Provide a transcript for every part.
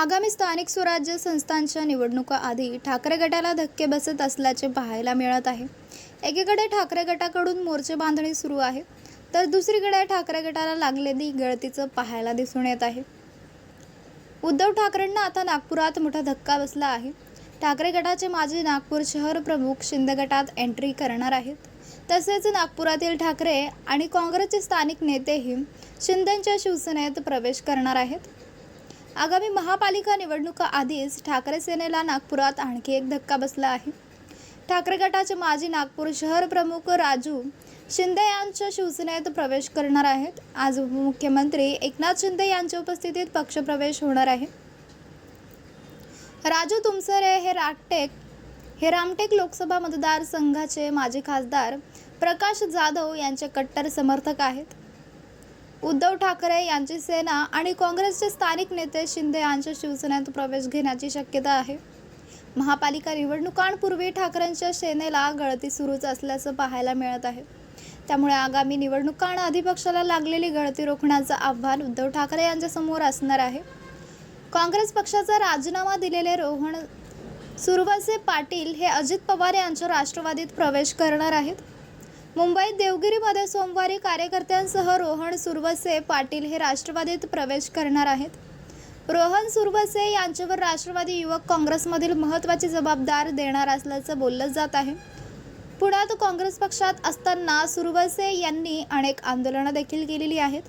आगामी स्थानिक स्वराज्य संस्थांच्या निवडणुका आधी ठाकरे गटाला धक्के बसत असल्याचे पाहायला मिळत आहे. एकीकडे ठाकरे गटाकडून मोर्चे बांधणी सुरू आहे तर दुसरीकडे ठाकरे गटाला लागलेली गळतीचं पाहायला दिसून येत आहे. उद्धव ठाकरेंना आता नागपुरात मोठा धक्का बसला आहे. ठाकरे गटाचे माजी नागपूर शहर प्रमुख शिंदे गटात एंट्री करणार आहेत. तसेच नागपुरातील ठाकरे आणि काँग्रेसचे स्थानिक नेतेही शिंदेच्या शिवसेनेत प्रवेश करणार आहेत. आगामी महापालिका निवडणुका आधीच ठाकरे सेनेला नागपुरात आणखी एक धक्का बसला आहे. ठाकरे गटाचे माजी नागपूर शहर प्रमुख राजू शिंदे यांच्या शिवसेनेत प्रवेश करणार आहेत. आज उपमुख्यमंत्री एकनाथ शिंदे यांच्या उपस्थितीत पक्षप्रवेश होणार आहे. राजू तुमसरे हे राटेक हे रामटेक लोकसभा मतदारसंघाचे माजी खासदार प्रकाश जाधव यांचे कट्टर समर्थक आहेत. उद्धव ठाकरे यांची सेना आणि काँग्रेसचे स्थानिक नेते शिंदे यांच्या शिवसेनेत प्रवेश घेण्याची शक्यता आहे. महापालिका निवडणुकांपूर्वी ठाकरेंच्या सेनेला गळती सुरूच असल्याचं पाहायला मिळत आहे. त्यामुळे आगामी निवडणुकांना पक्षाला लागलेली गळती रोखण्याचं आव्हान उद्धव ठाकरे यांच्यासमोर असणार आहे. काँग्रेस पक्षाचा राजीनामा दिलेले रोहन सुरवसे पाटील हे अजित पवार यांच्या राष्ट्रवादीत प्रवेश करणार आहेत. मुंबईत देवगिरीमध्ये सोमवारी कार्यकर्त्यांसह रोहन सुरवसे पाटील हे राष्ट्रवादीत प्रवेश करणार आहेत. रोहन सुरवसे यांच्यावर राष्ट्रवादी युवक काँग्रेसमधील महत्त्वाची जबाबदार देणार असल्याचं बोललं जात आहे. पुण्यात काँग्रेस पक्षात असताना सुरवसे यांनी अनेक आंदोलनं देखील केलेली आहेत.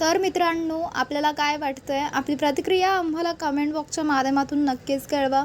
तर मित्रांनो आपल्याला काय वाटतंय? आपली प्रतिक्रिया आम्हाला कमेंट बॉक्सच्या माध्यमातून नक्कीच कळवा.